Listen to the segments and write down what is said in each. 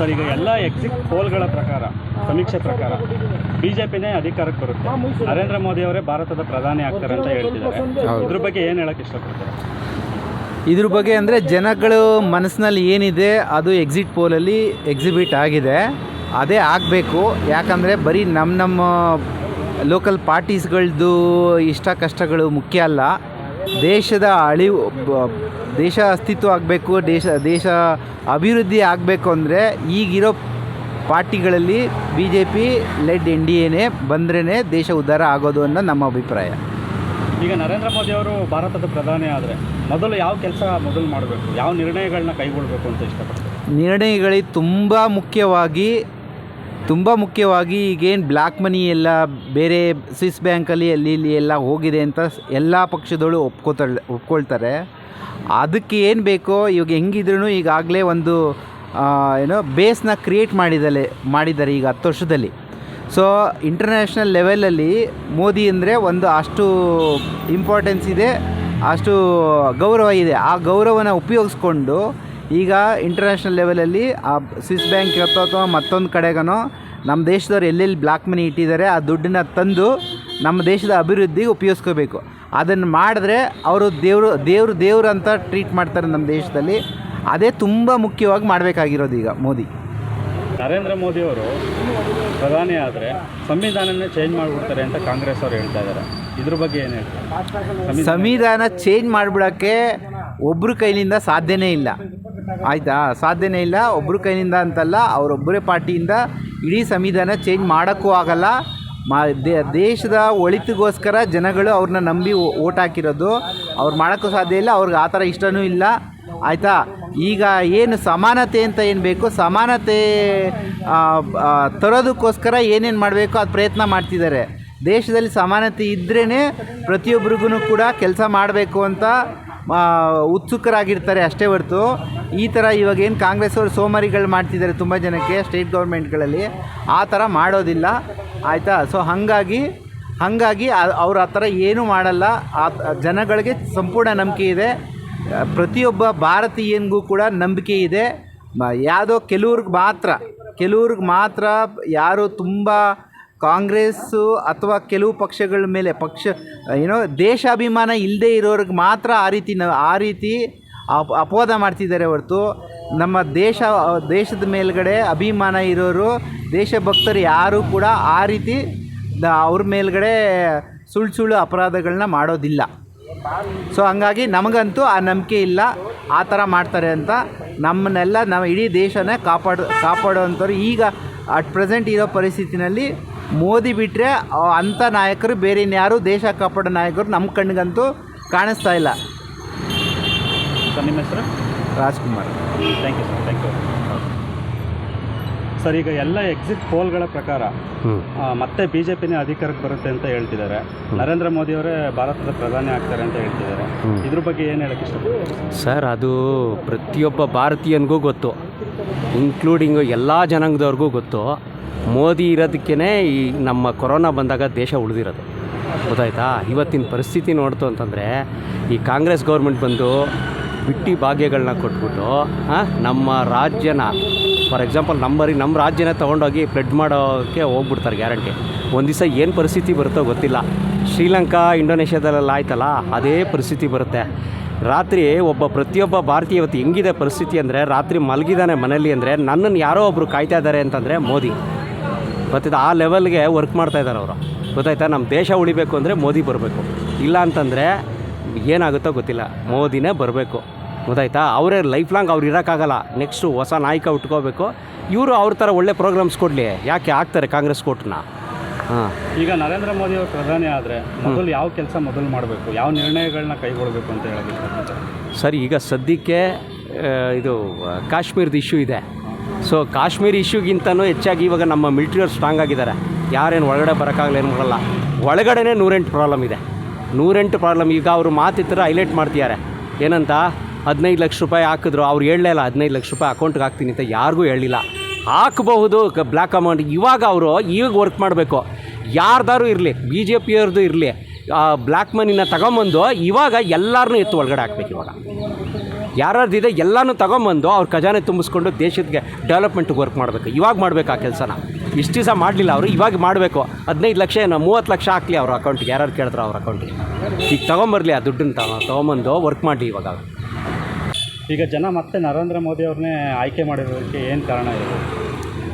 Sir ಈಗ ಎಲ್ಲ exit ಪೋಲ್ಗಳ ಪ್ರಕಾರ ಸಮೀಕ್ಷೆ ಪ್ರಕಾರ ಬಿಜೆಪಿನೇ ಅಧಿಕಾರಕ್ಕೆ ಬರುತ್ತೆ. ನರೇಂದ್ರ ಮೋದಿ ಅವರೇ ಭಾರತದ ಪ್ರಧಾನಿ ಆಗ್ತಾರೆ ಅಂತ ಹೇಳ್ತಿದ್ದಾರೆ. ಇದ್ರ ಬಗ್ಗೆ ಏನು ಹೇಳಕ್ ಇಷ್ಟಪಡ್ತಾರೆ? ಇದ್ರ ಬಗ್ಗೆ ಅಂದರೆ ಜನಗಳು ಮನಸ್ಸಿನಲ್ಲಿ ಏನಿದೆ ಅದು ಎಕ್ಸಿಟ್ ಪೋಲಲ್ಲಿ ಎಕ್ಸಿಬಿಟ್ ಆಗಿದೆ. ಅದೇ ಆಗಬೇಕು. ಯಾಕಂದರೆ ಬರೀ ನಮ್ಮ ನಮ್ಮ ಲೋಕಲ್ ಪಾರ್ಟೀಸ್ಗಳದ್ದು ಇಷ್ಟ ಕಷ್ಟಗಳು ಮುಖ್ಯ ಅಲ್ಲ. ದೇಶದ ಅಳಿವು ದೇಶ ಅಸ್ತಿತ್ವ ಆಗಬೇಕು ದೇಶ ದೇಶ ಅಭಿವೃದ್ಧಿ ಆಗಬೇಕು ಅಂದರೆ ಈಗಿರೋ ಪಾರ್ಟಿಗಳಲ್ಲಿ B J P led N D ಎನೇ ಬಂದ್ರೇ ದೇಶ ಉದ್ಧಾರ ಆಗೋದು ಅನ್ನೋ ನಮ್ಮ ಅಭಿಪ್ರಾಯ. ಈಗ ನರೇಂದ್ರ ಮೋದಿ ಅವರು ಭಾರತದ ಪ್ರಧಾನಿ ಆದರೆ ಮೊದಲು ಯಾವ ಕೆಲಸ ಮೊದಲು ಮಾಡಬೇಕು? ಯಾವ ನಿರ್ಣಯಗಳನ್ನ ಕೈಗೊಳ್ಳಬೇಕು ಅಂತ ಇಷ್ಟಪಡ್ತಾರೆ? ನಿರ್ಣಯಗಳಿಗೆ ತುಂಬ ಮುಖ್ಯವಾಗಿ ತುಂಬ ಮುಖ್ಯವಾಗಿ ಈಗೇನು ಬ್ಲ್ಯಾಕ್ ಮನಿ ಎಲ್ಲ ಬೇರೆ ಸ್ವಿಸ್ ಬ್ಯಾಂಕಲ್ಲಿ, ಅಲ್ಲಿ ಇಲ್ಲಿ ಎಲ್ಲ ಹೋಗಿದೆ ಅಂತ ಎಲ್ಲ ಪಕ್ಷದವಳು ಒಪ್ಕೋತಾಳೆ, ಒಪ್ಕೊಳ್ತಾರೆ. ಅದಕ್ಕೆ ಏನು ಬೇಕೋ ಇವಾಗ ಹೆಂಗಿದ್ರೂ ಈಗಾಗಲೇ ಒಂದು ಏನೋ ಬೇಸ್ನ ಕ್ರಿಯೇಟ್ ಮಾಡಿದಲೆ, ಮಾಡಿದ್ದಾರೆ ಈಗ ಹತ್ತು ವರ್ಷದಲ್ಲಿ. ಸೊ, ಇಂಟರ್ನ್ಯಾಷನಲ್ ಲೆವೆಲಲ್ಲಿ ಮೋದಿ ಅಂದರೆ ಒಂದು ಅಷ್ಟು ಇಂಪಾರ್ಟೆನ್ಸ್ ಇದೆ, ಅಷ್ಟು ಗೌರವ ಇದೆ. ಆ ಗೌರವನ ಉಪಯೋಗಿಸ್ಕೊಂಡು ಈಗ ಇಂಟರ್ನ್ಯಾಷನಲ್ ಲೆವೆಲಲ್ಲಿ ಆ ಸ್ವಿಸ್ ಬ್ಯಾಂಕ್ ಅಥವಾ ಮತ್ತೊಂದು ಕಡೆಗನೋ ನಮ್ಮ ದೇಶದವ್ರು ಎಲ್ಲೆಲ್ಲಿ ಬ್ಲ್ಯಾಕ್ ಮನಿ ಇಟ್ಟಿದ್ದಾರೆ ಆ ದುಡ್ಡನ್ನ ತಂದು ನಮ್ಮ ದೇಶದ ಅಭಿವೃದ್ಧಿಗೆ ಉಪಯೋಗಿಸ್ಕೋಬೇಕು. ಅದನ್ನು ಮಾಡಿದ್ರೆ ಅವರು ದೇವರು ದೇವರು ದೇವರು ಅಂತ ಟ್ರೀಟ್ ಮಾಡ್ತಾರೆ ನಮ್ಮ ದೇಶದಲ್ಲಿ. ಅದೇ ತುಂಬ ಮುಖ್ಯವಾಗಿ ಮಾಡಬೇಕಾಗಿರೋದು ಈಗ ಮೋದಿ. ನರೇಂದ್ರ ಮೋದಿ ಅವರು ಪ್ರಧಾನಿ ಆದರೆ ಸಂವಿಧಾನನೇ ಚೇಂಜ್ ಮಾಡಿಬಿಡ್ತಾರೆ ಅಂತ ಕಾಂಗ್ರೆಸ್ ಅವರು ಹೇಳ್ತಾ ಇದ್ದಾರೆ ಇದ್ರ ಬಗ್ಗೆ ಏನು ಹೇಳ್ತಾರೆ? ಸಂವಿಧಾನ- ಚೇಂಜ್ ಮಾಡಿಬಿಡೋಕ್ಕೆ ಒಬ್ಬರ ಕೈಲಿಂದ ಸಾಧ್ಯನೇ ಇಲ್ಲ. ಆಯಿತಾ? ಸಾಧ್ಯನೇ ಇಲ್ಲ. ಒಬ್ಬರ ಕೈಲಿಂದ ಅಂತಲ್ಲ ಅವರೊಬ್ಬರೇ ಪಾರ್ಟಿಯಿಂದ ಇಡೀ ಸಂವಿಧಾನ ಚೇಂಜ್ ಮಾಡೋಕ್ಕೂ ಆಗಲ್ಲ. ಮಾ ದೇಶದ ಒಳಿತಿಗೋಸ್ಕರ ಜನಗಳು ಅವ್ರನ್ನ ನಂಬಿ ಓಟ್ ಹಾಕಿರೋದು. ಅವ್ರು ಮಾಡೋಕ್ಕೂ ಸಾಧ್ಯ ಇಲ್ಲ, ಅವ್ರಿಗೆ ಆ ಥರ ಇಷ್ಟನೂ ಇಲ್ಲ. ಆಯಿತಾ? ಈಗ ಏನು ಸಮಾನತೆ ಅಂತ ಏನು ಬೇಕು? ಸಮಾನತೆ ತರೋದಕ್ಕೋಸ್ಕರ ಏನೇನು ಮಾಡಬೇಕು ಅದು ಪ್ರಯತ್ನ ಮಾಡ್ತಿದ್ದಾರೆ. ದೇಶದಲ್ಲಿ ಸಮಾನತೆ ಇದ್ರೇ ಪ್ರತಿಯೊಬ್ಬರಿಗೂ ಕೂಡ ಕೆಲಸ ಮಾಡಬೇಕು ಅಂತ ಉತ್ಸುಕರಾಗಿರ್ತಾರೆ ಅಷ್ಟೇ ಹೊರತು. ಈ ಥರ ಇವಾಗ ಏನು ಕಾಂಗ್ರೆಸ್ ಅವರು ಸೋಮಾರಿಗಳು ಮಾಡ್ತಿದ್ದಾರೆ ತುಂಬ ಜನಕ್ಕೆ ಸ್ಟೇಟ್ ಗೌರ್ಮೆಂಟ್ಗಳಲ್ಲಿ, ಆ ಥರ ಮಾಡೋದಿಲ್ಲ. ಆಯಿತಾ? ಸೊ ಹಾಗಾಗಿ ಹಾಗಾಗಿ ಅವ್ರು ಆ ಥರ ಏನೂ ಮಾಡಲ್ಲ. ಆ ಜನಗಳಿಗೆ ಸಂಪೂರ್ಣ ನಂಬಿಕೆ ಇದೆ. ಪ್ರತಿಯೊಬ್ಬ ಭಾರತೀಯನಿಗೂ ಕೂಡ ನಂಬಿಕೆ ಇದೆ. ಯಾವುದೋ ಕೆಲವ್ರಿಗೆ ಮಾತ್ರ ಕೆಲವ್ರಿಗೆ ಮಾತ್ರ ಯಾರು ತುಂಬ ಕಾಂಗ್ರೆಸ್ಸು ಅಥವಾ ಕೆಲವು ಪಕ್ಷಗಳ ಮೇಲೆ ಪಕ್ಷ ಏನೋ ದೇಶಾಭಿಮಾನ ಇಲ್ಲದೆ ಇರೋರಿಗೆ ಮಾತ್ರ ಆ ರೀತಿ ನ, ಆ ರೀತಿ ಅಪ್, ಅಪವಾದ ಮಾಡ್ತಿದ್ದಾರೆ ಹೊರತು. ನಮ್ಮ ದೇಶ, ದೇಶದ ಮೇಲುಗಡೆ ಅಭಿಮಾನ ಇರೋರು, ದೇಶಭಕ್ತರು ಯಾರೂ ಕೂಡ ಆ ರೀತಿ ಅವ್ರ ಮೇಲುಗಡೆ ಸುಳ್ಳು ಸುಳ್ಳು ಅಪರಾಧಗಳನ್ನ ಮಾಡೋದಿಲ್ಲ. ಸೊ ಹಂಗಾಗಿ ನಮಗಂತೂ ಆ ನಂಬಿಕೆ ಇಲ್ಲ, ಆ ಥರ ಮಾಡ್ತಾರೆ ಅಂತ. ನಮ್ಮನ್ನೆಲ್ಲ ನಾವು ಇಡೀ ದೇಶನೇ ಕಾಪಾಡು ಕಾಪಾಡೋವಂಥವ್ರು ಈಗ ಅಟ್ ಪ್ರೆಸೆಂಟ್ ಇರೋ ಪರಿಸ್ಥಿತಿನಲ್ಲಿ ಮೋದಿ ಬಿಟ್ಟರೆ ಅಂಥ ನಾಯಕರು ಬೇರೆ ಇನ್ಯಾರು ದೇಶ ಕಾಪಾಡೋ ನಾಯಕರು ನಮ್ಮ ಕಣ್ಣಿಗಂತೂ ಕಾಣಿಸ್ತಾ ಇಲ್ಲ. ಸರ್ ನಿಮ್ಮ ಹೆಸರು? Rajkumar. Thank you sir thank you sir ಈಗ ಎಲ್ಲ ಎಕ್ಸಿಟ್ ಪೋಲ್ಗಳ ಪ್ರಕಾರ ಆ, ಮತ್ತೆ ಬಿ ಜೆ ಪಿನೇ ಅಧಿಕಾರಕ್ಕೆ ಬರುತ್ತೆ ಅಂತ ಹೇಳ್ತಿದ್ದಾರೆ. ನರೇಂದ್ರ ಮೋದಿ ಅವರೇ ಭಾರತದ ಪ್ರಧಾನಿ ಆಗ್ತಾರೆ ಅಂತ ಹೇಳ್ತಿದ್ದಾರೆ. ಇದ್ರ ಬಗ್ಗೆ ಏನು ಹೇಳಕ್ಕೆ ಇಷ್ಟ ಸರ್ ಅದು ಪ್ರತಿಯೊಬ್ಬ ಭಾರತೀಯನಿಗೂ ಗೊತ್ತು. ಇನ್ಕ್ಲೂಡಿಂಗ್ ಎಲ್ಲ ಜನಾಂಗದವ್ರಿಗೂ ಗೊತ್ತು. ಮೋದಿ ಇರೋದಕ್ಕೇ ಈ ನಮ್ಮ ಕೊರೋನಾ ಬಂದಾಗ ದೇಶ ಉಳಿದಿರೋದು. ಗೊತ್ತಾಯ್ತಾ? ಇವತ್ತಿನ ಪರಿಸ್ಥಿತಿ ನೋಡ್ತು ಅಂತಂದರೆ ಈ ಕಾಂಗ್ರೆಸ್ ಗೌರ್ಮೆಂಟ್ ಬಂದು ಬಿಟ್ಟಿ ಭಾಗ್ಯಗಳನ್ನ ಕೊಟ್ಬಿಟ್ಟು ಆ, ನಮ್ಮ ರಾಜ್ಯನ ಫಾರ್ ಎಕ್ಸಾಂಪಲ್ ನಂಬರಿಗೆ ನಮ್ಮ ರಾಜ್ಯನೇ ತೊಗೊಂಡೋಗಿ ಫ್ಲಡ್ ಮಾಡೋಕ್ಕೆ ಹೋಗ್ಬಿಡ್ತಾರೆ ಗ್ಯಾರಂಟಿ. ಒಂದು ದಿವಸ ಏನು ಪರಿಸ್ಥಿತಿ ಬರುತ್ತೋ ಗೊತ್ತಿಲ್ಲ. ಶ್ರೀಲಂಕಾ, ಇಂಡೋನೇಷ್ಯಾದಲ್ಲೆಲ್ಲ ಆಯ್ತಲ್ಲ, ಅದೇ ಪರಿಸ್ಥಿತಿ ಬರುತ್ತೆ. ರಾತ್ರಿ ಒಬ್ಬ ಪ್ರತಿಯೊಬ್ಬ ಭಾರತೀಯ ಇವತ್ತು ಹೆಂಗಿದೆ ಪರಿಸ್ಥಿತಿ ಅಂದರೆ, ರಾತ್ರಿ ಮಲಗಿದಾನೆ ಮನೇಲಿ ಅಂದರೆ, ನನ್ನನ್ನು ಯಾರೋ ಒಬ್ಬರು ಕಾಯ್ತಾ ಇದ್ದಾರೆ ಅಂತಂದರೆ ಮೋದಿ. ಗೊತ್ತಿದೆ ಆ ಲೆವೆಲ್ಗೆ ವರ್ಕ್ ಮಾಡ್ತಾ ಇದ್ದಾರೆ ಅವರು. ಗೊತ್ತಾಯ್ತಾ? ನಮ್ಮ ದೇಶ ಉಳಿಬೇಕು ಅಂದರೆ ಮೋದಿ ಬರಬೇಕು. ಇಲ್ಲ ಅಂತಂದರೆ ಏನಾಗುತ್ತೋ ಗೊತ್ತಿಲ್ಲ. ಮೋದಿನೇ ಬರಬೇಕು. ಗೊತ್ತಾಯ್ತಾ? ಅವರೇ ಲೈಫ್ ಲಾಂಗ್ ಅವ್ರು ಇರೋಕ್ಕಾಗಲ್ಲ. ನೆಕ್ಸ್ಟು ಹೊಸ ನಾಯಕ ಉಟ್ಕೋಬೇಕು ಇವರು ಅವ್ರ ಥರ ಒಳ್ಳೆ ಪ್ರೋಗ್ರಾಮ್ಸ್ ಕೊಡಲಿ. ಯಾಕೆ ಆಗ್ತಾರೆ ಕಾಂಗ್ರೆಸ್ ಕೋಟ್ನ? ಹಾಂ. ಈಗ ನರೇಂದ್ರ ಮೋದಿ ಅವರು ಪ್ರಧಾನಿ ಆದರೆ ಮೊದಲು ಯಾವ ಕೆಲಸ ಮೊದಲು ಮಾಡಬೇಕು? ಯಾವ ನಿರ್ಣಯಗಳನ್ನ ಕೈಗೊಳ್ಳಬೇಕು ಅಂತ ಹೇಳಿ ಸರಿ ಸರ್ ಈಗ ಸದ್ಯಕ್ಕೆ ಆ, ಇದು ಆ, ಕಾಶ್ಮೀರದ ಇಶ್ಯೂ ಇದೆ. ಸೊ ಕಾಶ್ಮೀರ್ ಇಶ್ಯೂಗಿಂತನೂ ಹೆಚ್ಚಾಗಿ ಇವಾಗ ನಮ್ಮ ಮಿಲಿಟ್ರಿಯವ್ರು ಸ್ಟ್ರಾಂಗ್ ಆಗಿದ್ದಾರೆ. ಯಾರೇನು ಒಳಗಡೆ ಬರೋಕ್ಕಾಗಲ್ಲ ಏನು ಮಾಡಲ್ಲ. ಒಳಗಡೆನೇ ನೂರೆಂಟು ಪ್ರಾಬ್ಲಮ್ ಇದೆ. ನೂರೆಂಟು ಪ್ರಾಬ್ಲಮ್ ಈಗ ಅವರು ಮಾತಿತ್ತರ ಹೈಲೈಟ್ ಮಾಡ್ತಿದ್ದಾರೆ. ಏನಂತ? ಹದಿನೈದು ಲಕ್ಷ ರೂಪಾಯಿ ಹಾಕಿದ್ರು. ಅವ್ರು ಹೇಳಲೇ ಇಲ್ಲ, ಹದಿನೈದು ಲಕ್ಷ ರೂಪಾಯಿ ಅಕೌಂಟ್ಗೆ ಹಾಕ್ತೀನಿ ಅಂತ ಯಾರಿಗೂ ಹೇಳಿಲ್ಲ. ಹಾಕಬಹುದು ಬ್ಲ್ಯಾಕ್ ಅಮೌಂಟ್. ಇವಾಗ ಅವರು ಈಗ ವರ್ಕ್ ಮಾಡಬೇಕು. ಯಾರ್ದಾರು ಇರಲಿ ಬಿ ಜೆ ಪಿಯವ್ರದ್ದು ಇರಲಿ ಬ್ಲ್ಯಾಕ್ ಮನಿನ ತಗೊಂಬಂದು ಇವಾಗ ಎಲ್ಲರನ್ನೂ ಎತ್ತು ಒಳಗಡೆ ಹಾಕ್ಬೇಕು ಇವಾಗ. ಯಾರ್ಯಾರ್ದಿದೆ ಎಲ್ಲನೂ ತಗೊಂಬಂದು ಅವ್ರ ಖಜಾನೆ ತುಂಬಿಸ್ಕೊಂಡು ದೇಶಕ್ಕೆ ಡೆವಲಪ್ಮೆಂಟ್ಗೆ ವರ್ಕ್ ಮಾಡಬೇಕು. ಇವಾಗ ಮಾಡಬೇಕು ಆ ಕೆಲಸನ. ಇಷ್ಟು ದಿವಸ ಮಾಡಲಿಲ್ಲ ಅವರು, ಇವಾಗ ಮಾಡಬೇಕು. ಹದಿನೈದು ಲಕ್ಷ ಏನೋ, ಮೂವತ್ತು ಲಕ್ಷ ಹಾಕಲಿ ಅವ್ರ ಅಕೌಂಟಿಗೆ ಯಾರು ಕೇಳಿದ್ರು ಅವ್ರ ಅಕೌಂಟಿಗೆ ಈಗ ತೊಗೊಂಬರ್ಲಿ ಆ ದುಡ್ಡನ್ನು ತಗೊಂಬಂದು ವರ್ಕ್ ಮಾಡಲಿ ಇವಾಗ. ಈಗ ಜನ ಮತ್ತೆ ನರೇಂದ್ರ ಮೋದಿ ಅವ್ರನ್ನೇ ಆಯ್ಕೆ ಮಾಡಿರೋದಕ್ಕೆ ಏನು ಕಾರಣ ಇದೆ?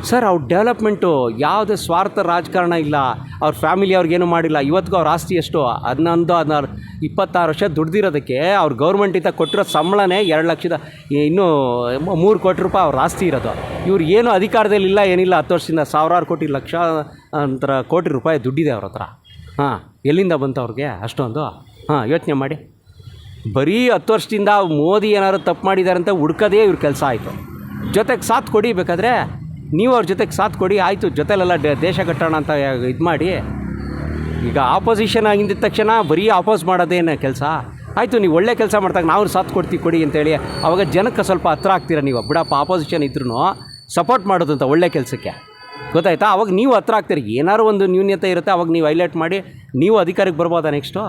ಸರ್, ಅವ್ರ ಡೆವಲಪ್ಮೆಂಟು ಯಾವುದೇ ಸ್ವಾರ್ಥ ರಾಜಕಾರಣ ಇಲ್ಲ. ಅವ್ರ ಫ್ಯಾಮಿಲಿ ಅವ್ರಿಗೇನು ಮಾಡಿಲ್ಲ. ಇವತ್ತಿಗೂ ಅವ್ರ ಆಸ್ತಿ ಎಷ್ಟು? ಹನ್ನೊಂದು, ಹದಿನಾರು, ಇಪ್ಪತ್ತಾರು ವರ್ಷ ದುಡ್ದಿರೋದಕ್ಕೆ ಅವ್ರ ಗೌರ್ಮೆಂಟಿಂದ ಕೊಟ್ಟಿರೋ ಸಂಬಳನೇ ಎರಡು ಲಕ್ಷದ, ಇನ್ನೂ ಮೂರು ಕೋಟಿ ರೂಪಾಯಿ ಅವ್ರ ಆಸ್ತಿ ಇರೋದು. ಇವ್ರು ಏನು ಅಧಿಕಾರದಲ್ಲಿ ಇಲ್ಲ, ಏನಿಲ್ಲ, ಹತ್ತು ವರ್ಷದಿಂದ ಸಾವಿರಾರು ಕೋಟಿ, ಲಕ್ಷ ಅಂತರ ಕೋಟಿ ರೂಪಾಯಿ ದುಡ್ಡಿದೆ ಅವ್ರ ಹತ್ರ. ಹಾಂ, ಎಲ್ಲಿಂದ ಬಂತು ಅವ್ರಿಗೆ ಅಷ್ಟೊಂದು? ಹಾಂ, ಯೋಚನೆ ಮಾಡಿ. ಬರೀ ಹತ್ತು ವರ್ಷದಿಂದ ಮೋದಿ ಏನಾದ್ರು ತಪ್ಪು ಮಾಡಿದ್ದಾರೆ ಅಂತ ಹುಡ್ಕೋದೇ ಇವ್ರ ಕೆಲಸ ಆಯಿತು. ಜೊತೆಗೆ ಸಾಥ್ ಕೊಡಿ ಬೇಕಾದ್ರೆ ನೀವು ಅವ್ರ ಜೊತೆಗೆ ಸಾಥ್ ಕೊಡಿ, ಆಯಿತು ಜೊತೆಲೆಲ್ಲ ದೇಶ ಕಟ್ಟೋಣ ಅಂತ ಇದು ಮಾಡಿ. ಈಗ ಆಪೋಸಿಷನ್ ಆಗಿದ್ದ ತಕ್ಷಣ ಬರೀ ಆಪೋಸ್ ಮಾಡೋದೇನು ಕೆಲಸ. ಆಯಿತು ನೀವು ಒಳ್ಳೆ ಕೆಲಸ ಮಾಡಿದಾಗ ನಾವು ಸಾಥ್ ಕೊಡ್ತೀವಿ, ಕೊಡಿ ಅಂತೇಳಿ ಅವಾಗ ಜನಕ್ಕೆ ಸ್ವಲ್ಪ ಹತ್ರ ಆಗ್ತೀರ ನೀವು? ಬಿಡಪ್ಪ ಆಪೋಸಿಷನ್ ಇದ್ರೂ ಸಪೋರ್ಟ್ ಮಾಡೋದು ಅಂತ ಒಳ್ಳೆ ಕೆಲಸಕ್ಕೆ. ಗೊತ್ತಾಯ್ತಾ? ಅವಾಗ ನೀವು ಹತ್ರ ಆಗ್ತೀರಿ. ಏನಾದ್ರು ಒಂದು ನ್ಯೂನ್ಯತೆ ಇರುತ್ತೆ, ಅವಾಗ ನೀವು ಹೈಲೈಟ್ ಮಾಡಿ, ನೀವು ಅಧಿಕಾರಕ್ಕೆ ಬರ್ಬೋದಾ ನೆಕ್ಸ್ಟು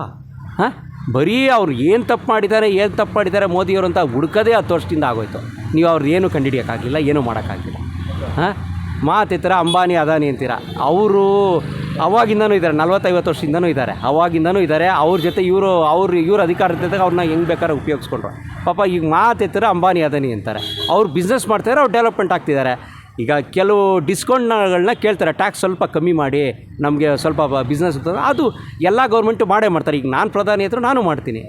ಹಾಂ? ಬರೀ ಅವ್ರು ಏನು ತಪ್ಪು ಮಾಡಿದ್ದಾರೆ, ಏನು ತಪ್ಪು ಮಾಡಿದ್ದಾರೆ ಮೋದಿಯವರು ಅಂತ ಹುಡ್ಕೋದೇ ಹತ್ತು ವರ್ಷದಿಂದ ಆಗೋಯ್ತು. ನೀವು ಅವ್ರು ಏನು ಕಂಡುಹಿಡಿಯೋಕ್ಕಾಗಿಲ್ಲ, ಏನೂ ಮಾಡೋಕ್ಕಾಗಿಲ್ಲ. ಹಾಂ? ಮಾತಿತ್ತರ ಅಂಬಾನಿ, ಅದಾನಿ ಅಂತೀರ? ಅವರು ಅವಾಗಿಂದನೂ ಇದ್ದಾರೆ, ನಲ್ವತ್ತೈವತ್ತು ವರ್ಷದಿಂದನೂ ಇದ್ದಾರೆ. ಅವಾಗಿಂದನೂ ಇದ್ದಾರೆ, ಅವ್ರ ಜೊತೆ ಇವರು, ಅವ್ರು, ಇವ್ರ ಅಧಿಕಾರ ಇದ್ದಾಗ ಅವ್ರನ್ನ ಹೆಂಗೆ ಬೇಕಾದ್ರೆ ಉಪಯೋಗಿಸ್ಕೊಂಡ್ರು. ಪಾಪ ಈಗ ಮಾತೆತ್ತರ ಅಂಬಾನಿ, ಅದಾನಿ ಅಂತಾರೆ. ಅವ್ರು ಬಿಸ್ನೆಸ್ ಮಾಡ್ತಾರೆ ಅವ್ರು ಡೆವಲಪ್ಮೆಂಟ್ ಆಗ್ತಿದ್ದಾರೆ. ಈಗ ಕೆಲವು ಡಿಸ್ಕೌಂಟ್ಗಳನ್ನ ಕೇಳ್ತಾರೆ. ಟ್ಯಾಕ್ಸ್ ಸ್ವಲ್ಪ ಕಮ್ಮಿ ಮಾಡಿ ನಮಗೆ ಸ್ವಲ್ಪ ಬಿಸ್ನೆಸ್ ಅದು ಎಲ್ಲ ಗೌರ್ಮೆಂಟು ಮಾಡೇ ಮಾಡ್ತಾರೆ. ಈಗ ನಾನು ಪ್ರಧಾನಿ ಹತ್ರ ನಾನು ಮಾಡ್ತೀನಿ.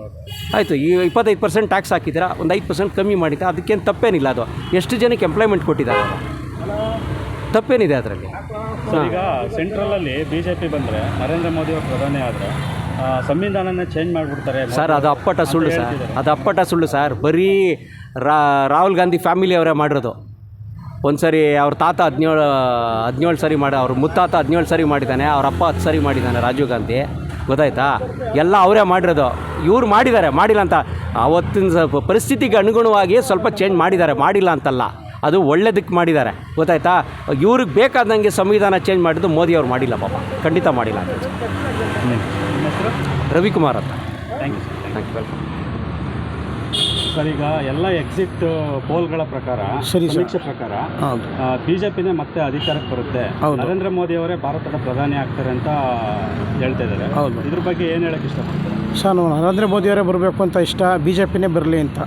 ಆಯಿತು ಈ ಇಪ್ಪತ್ತೈದು ಪರ್ಸೆಂಟ್ ಟ್ಯಾಕ್ಸ್ ಹಾಕಿದ್ದೀರಾ? ಒಂದು ಐದು ಪರ್ಸೆಂಟ್ ಕಮ್ಮಿ ಮಾಡಿದ್ದೆ ಅದಕ್ಕೇನು ತಪ್ಪೇನಿಲ್ಲ ಅದು. ಎಷ್ಟು ಜನಕ್ಕೆ ಎಂಪ್ಲಾಯ್ಮೆಂಟ್ ಕೊಟ್ಟಿದ್ದಾರೆ? ತಪ್ಪೇನಿದೆ ಅದರಲ್ಲಿ. ಈಗ ಸೆಂಟ್ರಲಲ್ಲಿ ಬಿ ಜೆ ಪಿ ಬಂದರೆ ನರೇಂದ್ರ ಮೋದಿ ಅವರು ಪ್ರಧಾನಿ ಆದರೆ ಸಂವಿಧಾನನ ಚೇಂಜ್ ಮಾಡಿಬಿಡ್ತಾರೆ. ಸರ್ ಅದು ಅಪ್ಪಟ ಸುಳ್ಳು ಸರ್. ಅದು ಅಪ್ಪಟ ಸುಳ್ಳು ಸರ್. ಬರೀ ರಾ ರಾಹುಲ್ ಗಾಂಧಿ ಫ್ಯಾಮಿಲಿ ಅವರೇ ಮಾಡಿರೋದು. ಒಂದು ಸರಿ ಅವ್ರ ತಾತ ಹದಿನೇಳು ಹದಿನೇಳು ಸರಿ ಮಾಡಿ ಅವ್ರ ಮುತ್ತಾತ ಹದಿನೇಳು ಸರಿ ಮಾಡಿದ್ದಾನೆ ಅವ್ರ ಅಪ್ಪ ಹತ್ತು ಸರಿ ಮಾಡಿದ್ದಾನೆ ರಾಜೀವ್ ಗಾಂಧಿ. ಗೊತ್ತಾಯ್ತಾ? ಎಲ್ಲ ಅವರೇ ಮಾಡಿರೋದು. ಇವ್ರು ಮಾಡಿದ್ದಾರೆ ಮಾಡಿಲ್ಲ ಅಂತ. ಅವತ್ತಿನ ಪರಿಸ್ಥಿತಿಗೆ ಅನುಗುಣವಾಗಿ ಸ್ವಲ್ಪ ಚೇಂಜ್ ಮಾಡಿದ್ದಾರೆ ಮಾಡಿಲ್ಲ ಅಂತಲ್ಲ. ಅದು ಒಳ್ಳೇದಕ್ಕೆ ಮಾಡಿದ್ದಾರೆ. ಗೊತ್ತಾಯ್ತಾ? ಇವ್ರಿಗೆ ಬೇಕಾದಂಗೆ ಸಂವಿಧಾನ ಚೇಂಜ್ ಮಾಡಿದ್ದು ಮೋದಿ ಅವ್ರು ಮಾಡಿಲ್ಲ ಪಾಪ. ಖಂಡಿತ ಮಾಡಿಲ್ಲ ಅಂತ. ರವಿಕುಮಾರ್ ಅಂತ. Thank you sir thank you welcome sir ಈಗ ಎಲ್ಲ ಎಕ್ಸಿಟ್ ಪೋಲ್ಗಳ ಪ್ರಕಾರ ಸಮೀಕ್ಷೆ ಪ್ರಕಾರ ಬಿಜೆಪಿನೇ ಮತ್ತೆ ಅಧಿಕಾರಕ್ಕೆ ಬರುತ್ತೆ. ನರೇಂದ್ರ ಮೋದಿ ಅವರೇ ಭಾರತದ ಪ್ರಧಾನಿ ಆಗ್ತಾರೆ ಅಂತ ಹೇಳ್ತಾ ಇದ್ದಾರೆ. ಇದ್ರ ಬಗ್ಗೆ ಏನು ಹೇಳಕ್ ಇಷ್ಟಪಡ್ತಾರೆ? ಸರ್ ನಾವು ನರೇಂದ್ರ ಮೋದಿಯವರೇ ಬರಬೇಕು ಅಂತ ಇಷ್ಟ ಬಿ ಜೆ ಪಿನೇ ಬರಲಿ ಅಂತ.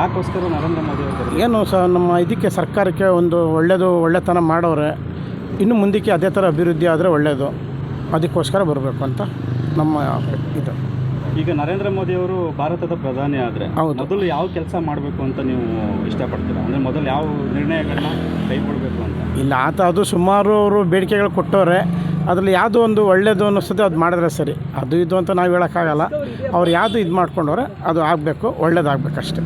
ಯಾಕೋಸ್ಕರ ನರೇಂದ್ರ ಮೋದಿ ಅವರು ಏನು ಸರ್ ನಮ್ಮ ಇದಕ್ಕೆ ಸರ್ಕಾರಕ್ಕೆ ಒಂದು ಒಳ್ಳೆಯದು ಒಳ್ಳೆತನ ಮಾಡೋರೆ ಇನ್ನು ಮುಂದಕ್ಕೆ ಅದೇ ಥರ ಅಭಿವೃದ್ಧಿ ಆದರೆ ಒಳ್ಳೆಯದು ಅದಕ್ಕೋಸ್ಕರ ಬರಬೇಕು ಅಂತ ನಮ್ಮ ಇದು. ಈಗ ನರೇಂದ್ರ ಮೋದಿ ಅವರು ಭಾರತದ ಪ್ರಧಾನಿ ಆದರೆ. ಮೊದಲು ಯಾವ ಕೆಲಸ ಮಾಡಬೇಕು ಅಂತ ನೀವು ಇಷ್ಟಪಡ್ತೀರಾ? ಅಂದರೆ ಮೊದಲು ಯಾವ ನಿರ್ಣಯಗಳನ್ನ ಕೈಗೊಳ್ಬೇಕು ಅಂತ? ಇಲ್ಲ ಆತ ಅದು ಸುಮಾರು ಅವರು ಬೇಡಿಕೆಗಳು ಕೊಟ್ಟವ್ರೆ. ಅದರಲ್ಲಿ ಯಾವುದೋ ಒಂದು ಒಳ್ಳೆಯದು ಅನ್ನಿಸ್ತದೆ ಅದು ಮಾಡಿದ್ರೆ ಸರಿ. ಅದು ಇದು ಅಂತ ನಾವು ಹೇಳೋಕ್ಕಾಗಲ್ಲ. ಅವ್ರು ಯಾವುದು ಇದು ಮಾಡ್ಕೊಂಡವ್ರೆ ಅದು ಆಗಬೇಕು ಒಳ್ಳೇದಾಗಬೇಕಷ್ಟೆ.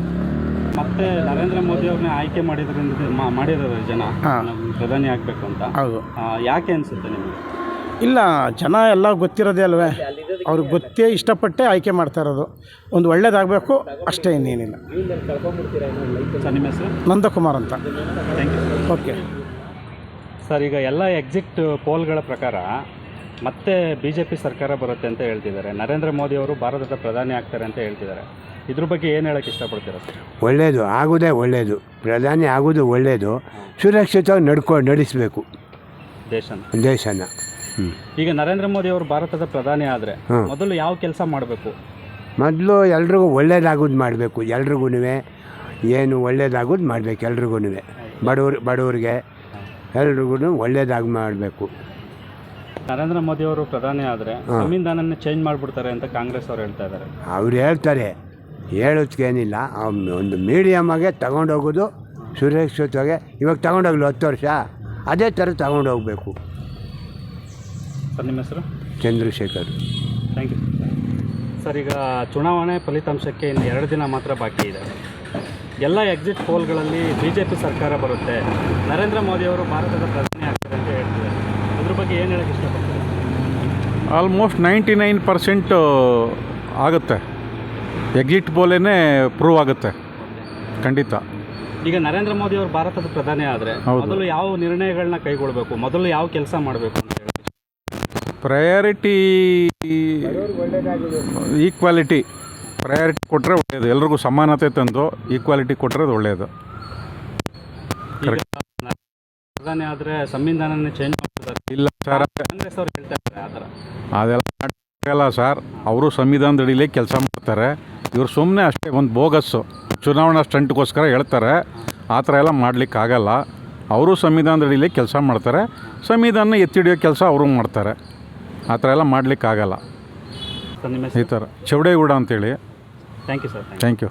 ಮತ್ತೆ ನರೇಂದ್ರ ಮೋದಿ ಅವ್ರನ್ನ ಆಯ್ಕೆ ಮಾಡಿದ್ರಿಂದ ಮಾ- ಮಾಡಿದ್ದಾರೆ ಜನ ಪ್ರಧಾನಿ ಆಗಬೇಕು ಅಂತ. ಹೌದು. ಯಾಕೆ ಅನಿಸುತ್ತೆ ನಿಮಗೆ? ಇಲ್ಲ ಜನ ಎಲ್ಲ ಗೊತ್ತಿರೋದೇ ಅಲ್ವೇ? ಅವ್ರಿಗೆ ಗೊತ್ತೇ ಇಷ್ಟಪಟ್ಟೆ ಆಯ್ಕೆ ಮಾಡ್ತಾ ಇರೋದು. ಒಂದು ಒಳ್ಳೇದಾಗಬೇಕು ಅಷ್ಟೇ ಇನ್ನೇನಿಲ್ಲ. ನಂದಕುಮಾರ್ ಅಂತ. Thank you okay. ಸರ್ ಈಗ ಎಲ್ಲ ಎಕ್ಸಿಟ್ ಪೋಲ್ಗಳ ಪ್ರಕಾರ ಮತ್ತೆ ಬಿ ಜೆ ಪಿ ಸರ್ಕಾರ ಬರುತ್ತೆ ಅಂತ ಹೇಳ್ತಿದ್ದಾರೆ. ನರೇಂದ್ರ ಮೋದಿ ಅವರು ಭಾರತದ ಪ್ರಧಾನಿ ಆಗ್ತಾರೆ ಅಂತ ಹೇಳ್ತಿದ್ದಾರೆ. ಇದ್ರ ಬಗ್ಗೆ ಏನು ಹೇಳಕ್ಕೆ ಇಷ್ಟಪಡ್ತೀರ ಸರ್? ಒಳ್ಳೆಯದು ಆಗೋದೇ ಒಳ್ಳೆಯದು ಪ್ರಧಾನಿ ಆಗೋದು ಒಳ್ಳೆಯದು ಸುರಕ್ಷಿತವಾಗಿ ನಡ್ಕೊ ನಡೆಸಬೇಕು. ದೇಶನ. ದೇಶನ. ಈಗ ನರೇಂದ್ರ ಮೋದಿ ಅವರು ಭಾರತದ ಪ್ರಧಾನಿ ಆದರೆ ಮೊದಲು ಯಾವ ಕೆಲಸ ಮಾಡಬೇಕು? ಮೊದಲು ಎಲ್ರಿಗೂ ಒಳ್ಳೇದಾಗೋದು ಮಾಡಬೇಕು. ಎಲ್ರಿಗೂ ಏನು ಒಳ್ಳೇದಾಗೋದು ಮಾಡಬೇಕು ಎಲ್ರಿಗೂ ಬಡವ್ರ ಬಡವ್ರಿಗೆ ಎಲ್ರಿಗೂ ಒಳ್ಳೇದಾಗಿ ಮಾಡಬೇಕು. ನರೇಂದ್ರ ಮೋದಿ ಅವರು ಪ್ರಧಾನಿ ಆದರೆ ಸಂವಿಧಾನನ ಚೇಂಜ್ ಮಾಡಿಬಿಡ್ತಾರೆ ಅಂತ ಕಾಂಗ್ರೆಸ್ ಅವರು ಹೇಳ್ತಾ ಇದ್ದಾರೆ ಅವ್ರು ಹೇಳ್ತಾರೆ ಹೇಳೋದಕ್ಕೇನಿಲ್ಲ ಒಂದು ಮೀಡಿಯಮ್ಮಾಗೆ ತಗೊಂಡೋಗೋದು ಸುರಕ್ಷಿತವಾಗಿ ಇವಾಗ ತಗೊಂಡೋಗ್ಲಿ ಹತ್ತು ವರ್ಷ ಅದೇ ಥರ ತಗೊಂಡೋಗ್ಬೇಕು. ಸರ್ ನಿಮ್ಮ ಹೆಸರು? ಚಂದ್ರಶೇಖರ್. ಥ್ಯಾಂಕ್ ಯು ಸರ್ ಈಗ ಚುನಾವಣೆ ಫಲಿತಾಂಶಕ್ಕೆ ಇನ್ನು ಎರಡು ದಿನ ಮಾತ್ರ ಬಾಕಿ ಇದೆ. ಎಲ್ಲ ಎಕ್ಸಿಟ್ ಪೋಲ್ಗಳಲ್ಲಿ ಬಿ ಜೆ ಪಿ ಸರ್ಕಾರ ಬರುತ್ತೆ. ನರೇಂದ್ರ ಮೋದಿ ಅವರು ಭಾರತದ ಪ್ರಧಾನಿ ಆಗ್ತಾರೆ ಅಂತ ಹೇಳ್ತಿದ್ದಾರೆ. ಅದ್ರ ಬಗ್ಗೆ ಏನು ಹೇಳಕ್ಕೆ ಇಷ್ಟಪಡ್ತಾರೆ? ಆಲ್ಮೋಸ್ಟ್ ನೈಂಟಿ ನೈನ್ ಪರ್ಸೆಂಟ್ ಆಗುತ್ತೆ ಎಕ್ಸಿಟ್ ಪೋಲೇನೇ ಪ್ರೂವ್ ಆಗುತ್ತೆ. ಖಂಡಿತ. ಈಗ ನರೇಂದ್ರ ಮೋದಿ ಅವರು ಭಾರತದ ಪ್ರಧಾನಿ ಆದರೆ. ಮೊದಲು ಯಾವ ನಿರ್ಣಯಗಳನ್ನ ಕೈಗೊಳ್ಳಬೇಕು ಮೊದಲು ಯಾವ ಕೆಲಸ ಮಾಡಬೇಕು ಅಂತ ಹೇಳಿ. ಪ್ರಯಾರಿಟಿ ಈಕ್ವಾಲಿಟಿ ಪ್ರಯಾರಿಟಿ ಕೊಟ್ಟರೆ ಒಳ್ಳೆಯದು ಎಲ್ರಿಗೂ ಸಮಾನತೆ ತಂದು ಈಕ್ವಾಲಿಟಿ ಕೊಟ್ಟರೆ ಅದು ಒಳ್ಳೆಯದು ಪ್ರಧಾನಿ ಆದರೆ ಸಂವಿಧಾನನೇ ಚೇಂಜ್ ಮಾಡ್ತಾರೆ. ಇಲ್ಲ ಸರ್. ಕಾಂಗ್ರೆಸ್ ಅವ್ರು ಹೇಳ್ತಾ ಇದ್ದಾರೆ ಆ ಥರ. ಅದೆಲ್ಲ ಸರ್. ಅವರು ಸಂವಿಧಾನದ ಅಡಿಲೇ ಕೆಲಸ ಮಾಡ್ತಾರೆ. ಇವರು ಸುಮ್ಮನೆ ಅಷ್ಟೇ ಒಂದು ಬೋಗಸ್ಸು. ಚುನಾವಣಾ ಸ್ಟಂಟ್ಗೋಸ್ಕರ ಹೇಳ್ತಾರೆ. ಆ ಥರ ಎಲ್ಲ ಮಾಡಲಿಕ್ಕಾಗಲ್ಲ ಅವರು ಸಂವಿಧಾನದಡಿಲಿ ಕೆಲಸ ಮಾಡ್ತಾರೆ. ಸಂವಿಧಾನ ಎತ್ತಿಡಿಯೋ ಕೆಲಸ ಅವರು ಮಾಡ್ತಾರೆ. ಆ ಥರ ಎಲ್ಲ ಮಾಡಲಿಕ್ಕಾಗಲ್ಲ. ಸರ್ ನಿಮ್ಮ ಈ ಥರ. ಚೌಡೇಗೌಡ ಅಂತೇಳಿ. Thank you sir thank you